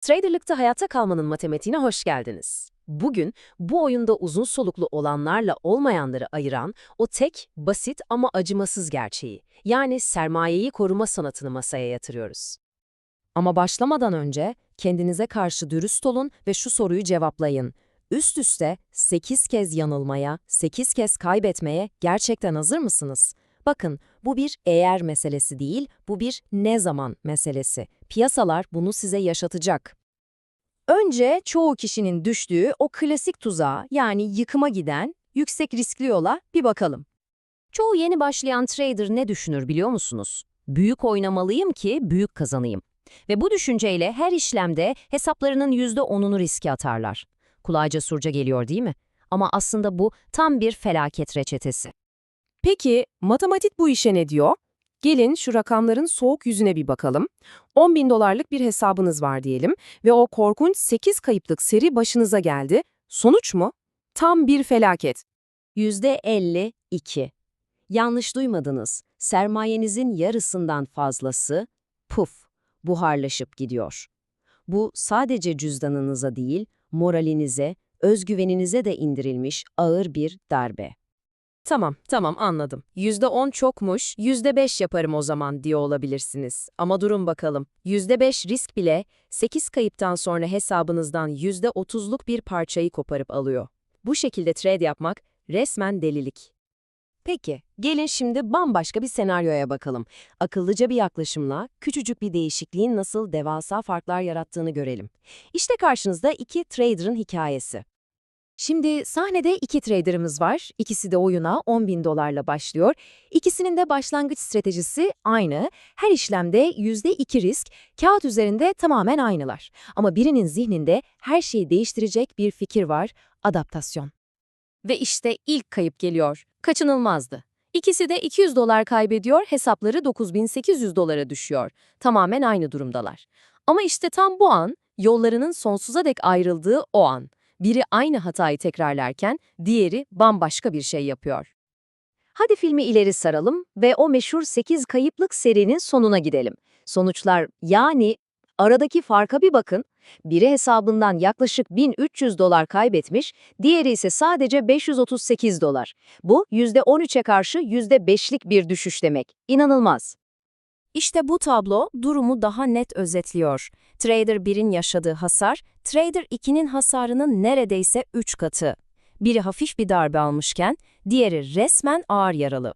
Traderlıkta hayatta kalmanın matematiğine hoş geldiniz. Bugün bu oyunda uzun soluklu olanlarla olmayanları ayıran o tek, basit ama acımasız gerçeği, yani sermayeyi koruma sanatını masaya yatırıyoruz. Ama başlamadan önce kendinize karşı dürüst olun ve şu soruyu cevaplayın. Üst üste 8 kez yanılmaya, 8 kez kaybetmeye gerçekten hazır mısınız? Bakın, bu bir eğer meselesi değil, bu bir ne zaman meselesi. Piyasalar bunu size yaşatacak. Önce çoğu kişinin düştüğü o klasik tuzağa yani yıkıma giden yüksek riskli yola bir bakalım. Çoğu yeni başlayan trader ne düşünür biliyor musunuz? Büyük oynamalıyım ki büyük kazanayım. Ve bu düşünceyle her işlemde hesaplarının %10'unu riske atarlar. Kulağa cesurca geliyor değil mi? Ama aslında bu tam bir felaket reçetesi. Peki matematik bu işe ne diyor? Gelin şu rakamların soğuk yüzüne bir bakalım. 10 bin dolarlık bir hesabınız var diyelim ve o korkunç 8 kayıplık seri başınıza geldi. Sonuç mu? Tam bir felaket. %52. Yanlış duymadınız. Sermayenizin yarısından fazlası puf, buharlaşıp gidiyor. Bu sadece cüzdanınıza değil, moralinize, özgüveninize de indirilmiş ağır bir darbe. Tamam, tamam anladım. %10 çokmuş, %5 yaparım o zaman diye olabilirsiniz. Ama durun bakalım. %5 risk bile 8 kayıptan sonra hesabınızdan %30'luk bir parçayı koparıp alıyor. Bu şekilde trade yapmak resmen delilik. Peki, gelin şimdi bambaşka bir senaryoya bakalım. Akıllıca bir yaklaşımla küçücük bir değişikliğin nasıl devasa farklar yarattığını görelim. İşte karşınızda iki trader'ın hikayesi. Şimdi sahnede iki trader'ımız var. İkisi de oyuna 10 bin dolarla başlıyor. İkisinin de başlangıç stratejisi aynı. Her işlemde %2 risk, kağıt üzerinde tamamen aynılar. Ama birinin zihninde her şeyi değiştirecek bir fikir var, adaptasyon. Ve işte ilk kayıp geliyor. Kaçınılmazdı. İkisi de 200 dolar kaybediyor, hesapları 9800 dolara düşüyor. Tamamen aynı durumdalar. Ama işte tam bu an, yollarının sonsuza dek ayrıldığı o an. Biri aynı hatayı tekrarlarken diğeri bambaşka bir şey yapıyor. Hadi filmi ileri saralım ve o meşhur 8 kayıplık serinin sonuna gidelim. Sonuçlar yani aradaki farka bir bakın. Biri hesabından yaklaşık 1300 dolar kaybetmiş, diğeri ise sadece 538 dolar. Bu %13'e karşı %5'lik bir düşüş demek. İnanılmaz. İşte bu tablo durumu daha net özetliyor. Trader 1'in yaşadığı hasar, Trader 2'nin hasarının neredeyse 3 katı. Biri hafif bir darbe almışken, diğeri resmen ağır yaralı.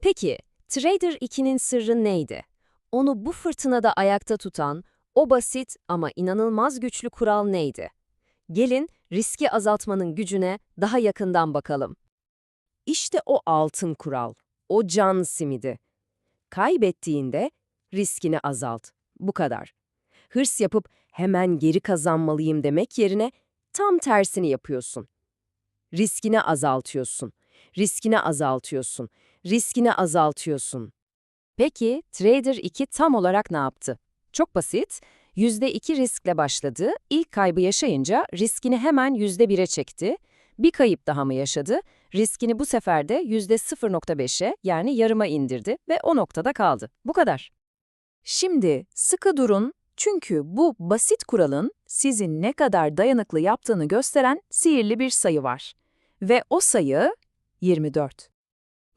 Peki, Trader 2'nin sırrı neydi? Onu bu fırtınada ayakta tutan, o basit ama inanılmaz güçlü kural neydi? Gelin, riski azaltmanın gücüne daha yakından bakalım. İşte o altın kural, o can simidi. Kaybettiğinde riskini azalt. Bu kadar. Hırs yapıp hemen geri kazanmalıyım demek yerine tam tersini yapıyorsun. Riskini azaltıyorsun. Riskini azaltıyorsun. Riskini azaltıyorsun. Peki Trader 2 tam olarak ne yaptı? Çok basit. %2 riskle başladı. İlk kaybı yaşayınca riskini hemen %1'e çekti. Bir kayıp daha mı yaşadı? Riskini bu sefer de %0.5'e yani yarıma indirdi ve o noktada kaldı. Bu kadar. Şimdi sıkı durun çünkü bu basit kuralın sizi ne kadar dayanıklı yaptığını gösteren sihirli bir sayı var. Ve o sayı 24.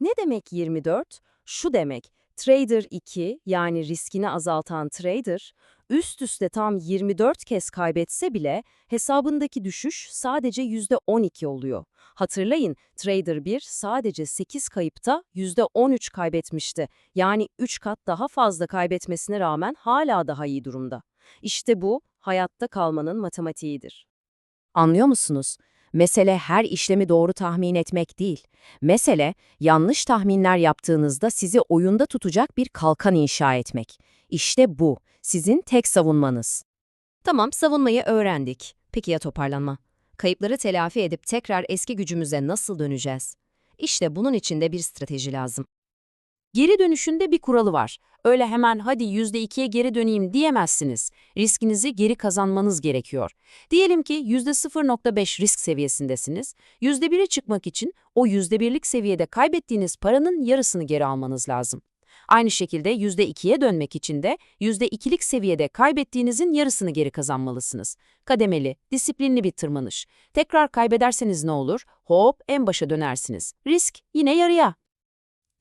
Ne demek 24? Şu demek, Trader 2 yani riskini azaltan trader, üst üste tam 24 kez kaybetse bile hesabındaki düşüş sadece %12 oluyor. Hatırlayın, Trader 1 sadece 8 kayıpta %13 kaybetmişti. Yani 3 kat daha fazla kaybetmesine rağmen hala daha iyi durumda. İşte bu, hayatta kalmanın matematiğidir. Anlıyor musunuz? Mesele her işlemi doğru tahmin etmek değil. Mesele, yanlış tahminler yaptığınızda sizi oyunda tutacak bir kalkan inşa etmek. İşte bu, sizin tek savunmanız. Tamam, savunmayı öğrendik. Peki ya toparlanma? Kayıpları telafi edip tekrar eski gücümüze nasıl döneceğiz? İşte bunun için de bir strateji lazım. Geri dönüşünde bir kuralı var. Öyle hemen hadi %2'ye geri döneyim diyemezsiniz. Riskinizi geri kazanmanız gerekiyor. Diyelim ki %0.5 risk seviyesindesiniz. %1'e çıkmak için o %1'lik seviyede kaybettiğiniz paranın yarısını geri almanız lazım. Aynı şekilde %2'ye dönmek için de %2'lik seviyede kaybettiğinizin yarısını geri kazanmalısınız. Kademeli, disiplinli bir tırmanış. Tekrar kaybederseniz ne olur? Hop en başa dönersiniz. Risk yine yarıya.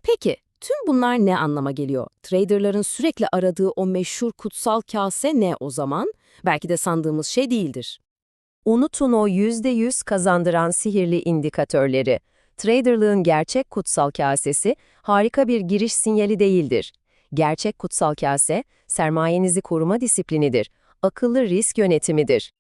Peki, tüm bunlar ne anlama geliyor? Traderların sürekli aradığı o meşhur kutsal kase ne o zaman? Belki de sandığımız şey değildir. Unutun o %100 kazandıran sihirli indikatörleri. Traderlığın gerçek kutsal kasesi harika bir giriş sinyali değildir. Gerçek kutsal kase, sermayenizi koruma disiplinidir. Akıllı risk yönetimidir.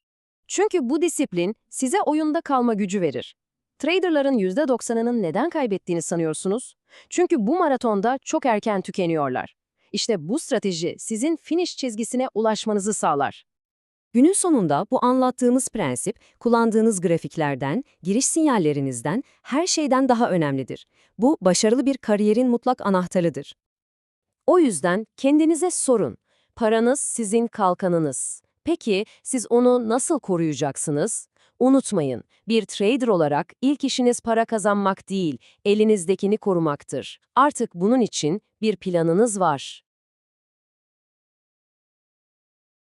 Çünkü bu disiplin size oyunda kalma gücü verir. Traderların %90'ının neden kaybettiğini sanıyorsunuz? Çünkü bu maratonda çok erken tükeniyorlar. İşte bu strateji sizin finish çizgisine ulaşmanızı sağlar. Günün sonunda bu anlattığımız prensip, kullandığınız grafiklerden, giriş sinyallerinizden, her şeyden daha önemlidir. Bu, başarılı bir kariyerin mutlak anahtarıdır. O yüzden kendinize sorun. Paranız sizin kalkanınız. Peki siz onu nasıl koruyacaksınız? Unutmayın, bir trader olarak ilk işiniz para kazanmak değil, elinizdekini korumaktır. Artık bunun için bir planınız var.